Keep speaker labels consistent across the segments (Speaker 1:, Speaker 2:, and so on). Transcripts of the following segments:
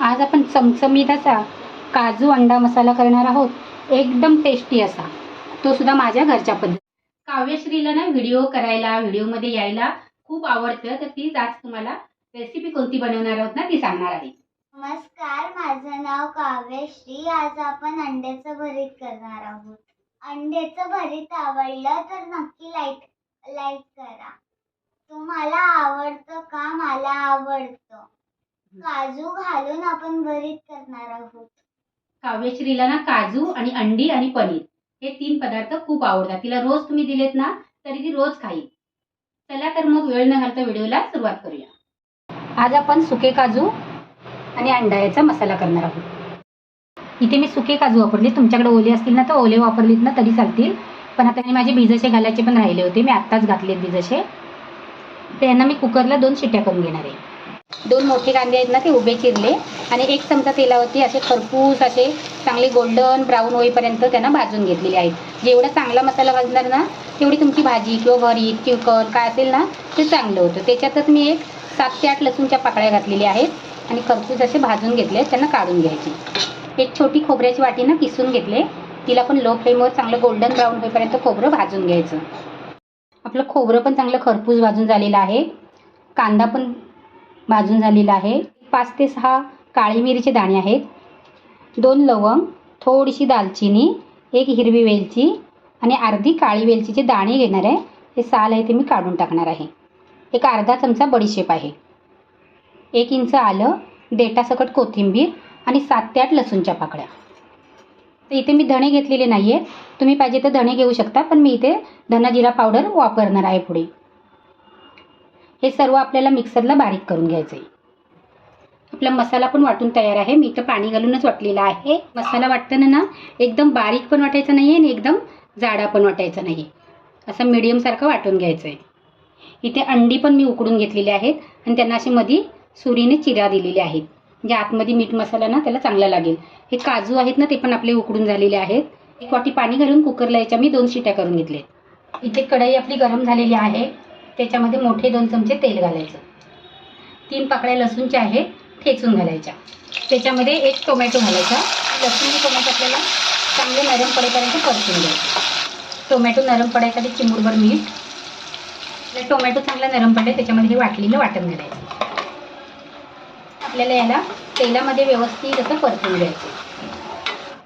Speaker 1: आज आपण चमचमीत असा काजू अंडा मसाला करणार आहोत. एकदम टेस्टी असा. तो सुद्धा माझ्या घरच्या पद्धती काव्यश्रीला ना व्हिडिओ करायला व्हिडिओमध्ये यायला खूप आवडतं. तर तीच आज तुम्हाला रेसिपी कोणती बनवणार आहोत ना ती सांगणार आहे.
Speaker 2: नमस्कार माझं नाव काव्यश्री. आज आपण अंड्याचं भरीत करणार आहोत. अंड्याचं भरीत आवडलं तर नक्की लाईक लाईक करा. तुम्हाला आवडतं का? मला आवडतं. काजू घालून आपण भरीत करणार आहोत.
Speaker 1: काव्यश्रीला ना काजू आणि अंडी आणि पनीर हे तीन पदार्थ खूप आवडतात. तिला रोज तुम्ही दिलेत ना तरी ती रोज खाईल. चला तर मग वेळ न घालता व्हिडिओला सुरुवात करूया. आज आपण सुके काजू आणि अंडा याचा मसाला करणार आहोत. इथे मी सुके काजू वापरले. तुमच्याकडे ओले असतील ना तर ओले वापरलेत ना तरी चालतील. पण आता मी माझे बिजसे घालायचे पण राहिले होते. मी आत्ताच घातलेत बिजसे तर यांना मी कुकरला दोन शिट्ट्या करून घेणार आहे. दोन मोठे कांदे आहेत ना ते उभे चिरले. आणि एक चमचा तेलावरती असे खरपूस असे चांगले गोल्डन ब्राऊन होईपर्यंत त्यांना भाजून घेतलेले आहेत. जेवढा चांगला मसाला भाजणार ना तेवढी तुमची भाजी किंवा भरीत चिकन काय असेल ना ते चांगलं होतं. त्याच्यातच मी एक सात ते आठ लसूणच्या पाकळ्या घातलेल्या आहेत आणि खरपूस असे भाजून घेतले त्यांना काढून घ्यायचे. एक छोटी खोबऱ्याची वाटी ना किसून घेतले. तिला पण लो फ्लेमवर चांगलं गोल्डन ब्राऊन होईपर्यंत खोबरं भाजून घ्यायचं. आपलं खोबरं पण चांगलं खरपूस भाजून झालेलं आहे. कांदा पण भाजून झालेलं आहे. पाच ते सहा काळी मिरीचे दाणे आहेत. दोन लवंग थोडीशी दालचिनी एक हिरवी वेलची आणि अर्धी काळी वेलचीचे दाणे घेणार आहे. हे साल आहे ते मी काढून टाकणार आहे. एक अर्धा चमचा बडीशेप आहे. एक इंच आलं देटासकट कोथिंबीर आणि सात ते आठ लसूणच्या पाकळ्या. तर इथे मी धणे घेतलेले नाही आहे तुम्ही पाहिजे तर धणे घेऊ शकता पण मी इथे धना जिरा पावडर वापरणार आहे पुढे. हे सर्व आपल्याला मिक्सरला बारीक करून घ्यायचं आहे. आपला मसाला पण वाटून तयार आहे. मी इथं पाणी घालूनच वाटलेला आहे. मसाला वाटताना ना एकदम बारीक पण वाटायचं नाही आहे आणि एकदम जाडा पण वाटायचा नाही असं मिडियमसारखं वाटून घ्यायचं आहे इथे अंडी पण मी उकडून घेतलेली आहेत आणि त्यांना अशी मधी सुरीने चिरा दिलेल्या आहेत. म्हणजे आतमध्ये मीठ मसाला ना त्याला चांगला लागेल. हे काजू आहेत ना ते पण आपले उकडून झालेले आहेत. एक वाटी पाणी घालून कुकरला याच्या मी दोन शिट्या करून घेतले इथे कढई आपली गरम झालेली आहे. त्याच्यामध्ये मोठे दोन चमचे तेल घालायचं. तीन पाकळ्या लसूणच्या आहेत ठेचून घालायच्या. त्याच्यामध्ये एक टोमॅटो घालायचा. लसूण टोमॅटो आपल्याला चांगले नरम पडेपर्यंत परतून घ्यायचं. टोमॅटो नरम पडायसाठी चिमूरभर मीठ टोमॅटो चांगला नरम पडले त्याच्यामध्ये हे वाटलेलं वाटण घालायचं. आपल्याला याला तेलामध्ये व्यवस्थित असं परतून घ्यायचं.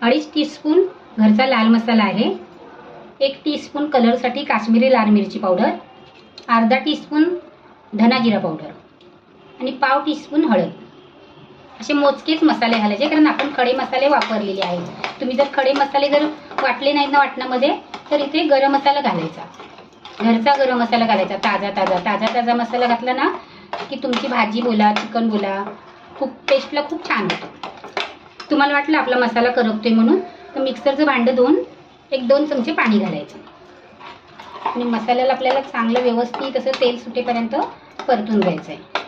Speaker 1: अडीच टीस्पून घरचा लाल मसाला आहे. एक टीस्पून कलरसाठी काश्मीरी लाल मिरची पावडर. अर्धा टीस्पून धना जिरा पावडर आणि पाव टीस्पून हळद. असे मोजकेच मसाले घालायचे कारण आपण खडे मसाले वापरलेले आहेत. तुम्ही जर खडे मसाले जर वाटले नाहीत ना वाटणामध्ये तर इथे गरम मसाला घालायचा. घरचा गरम मसाला घालायचा. ताजा ताजा ताजा ताजा मसाला घातला ना की तुमची भाजी बोला चिकन बोला खूप टेस्टला खूप छान होतो. तुम्हाला वाटलं आपला मसाला करपतोय म्हणून तर मिक्सरचं भांडं धुवून एक दोन चमचे पाणी घालायचं. आणि मसाल्याला आपल्याला चांगलं व्यवस्थित असं तेल सुटेपर्यंत परतून घ्यायचं आहे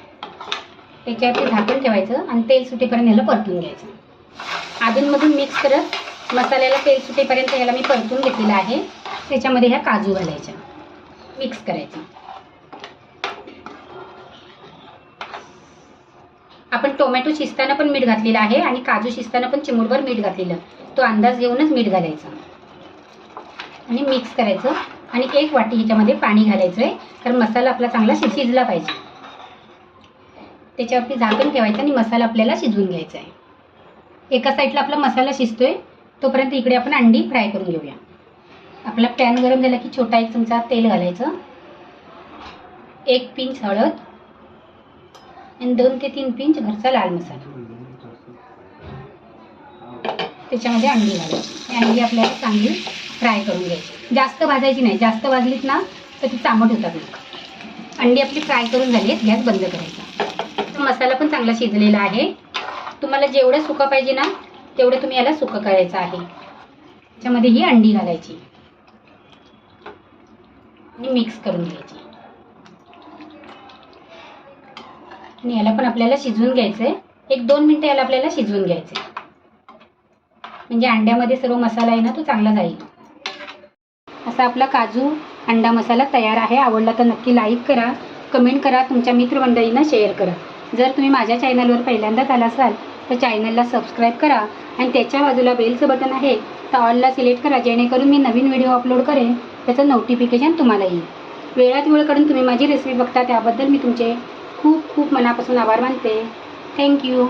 Speaker 1: त्याच्यावरती झाकण ठेवायचं आणि तेल सुटेपर्यंत याला परतून घ्यायचं. अधूनमधून मिक्स करत मसाल्याला तेल सुटेपर्यंत याला मी परतून घेतलेलं आहे. त्याच्यामध्ये ह्या काजू घालायच्या. मिक्स करायचं. आपण टोमॅटो शिजताना पण मीठ घातलेलं आहे आणि काजू शिजताना पण चिमूटभर मीठ घातलेलं. तो अंदाज घेऊनच मीठ घालायचं. आणि मिक्स करायचं. आणि एक वाटी ह्याच्यामध्ये पाणी घालायचं आहे कारण मसाला आपला चांगला शिजला पाहिजे. त्याच्यावरती झाकण ठेवायचं आणि मसाला आपल्याला शिजवून घ्यायचा आहे एका साईडला आपला मसाला शिजतोय. तोपर्यंत इकडे आपण अंडी फ्राय करून घेऊया. आपला पॅन गरम झाला की छोटा एक चमचा तेल घालायचं. एक पिंच हळद. आणि दोन ते तीन पिंच घरचा लाल मसाला. त्याच्यामध्ये अंडी घालायची. अंडी आपल्याला चांगली फ्राय करून घ्यायची. जास्त भाजायची नाही. जास्त भाजलीत ना तर ती चांबट होतात मग. अंडी आपली फ्राय करून झाली आहेत गॅस बंद करायचा. मसाला पण चांगला शिजलेला आहे. तुम्हाला जेवढं सुकं पाहिजे ना तेवढं तुम्ही याला सुकं करायचं आहे. त्याच्यामध्ये ही अंडी घालायची. आणि मिक्स करून घ्यायची. आणि याला पण आपल्याला शिजवून घ्यायचं आहे एक दोन मिनटं याला आपल्याला शिजवून घ्यायचं आहे म्हणजे अंड्यामध्ये सर्व मसाला आहे ना तो चांगला जाईल. असा आपला काजू अंडा मसाला तयार आहे. आवडला तर नक्की लाईक करा. कमेंट करा. तुमच्या मित्रमंडळींना शेअर करा. जर तुम्ही माझ्या चॅनलवर पहिल्यांदाच आला असाल तर चॅनलला सबस्क्राईब करा. आणि त्याच्या बाजूला बेलचं बटन आहे तर ऑलला सिलेक्ट करा. जेणेकरून मी नवीन व्हिडिओ अपलोड करेन त्याचं नोटिफिकेशन तुम्हाला येईल. वेळात वेळ काढून तुम्ही माझी रेसिपी बघता त्याबद्दल मी तुमचे खूप खूप मनापासून आभार मानते. थँक्यू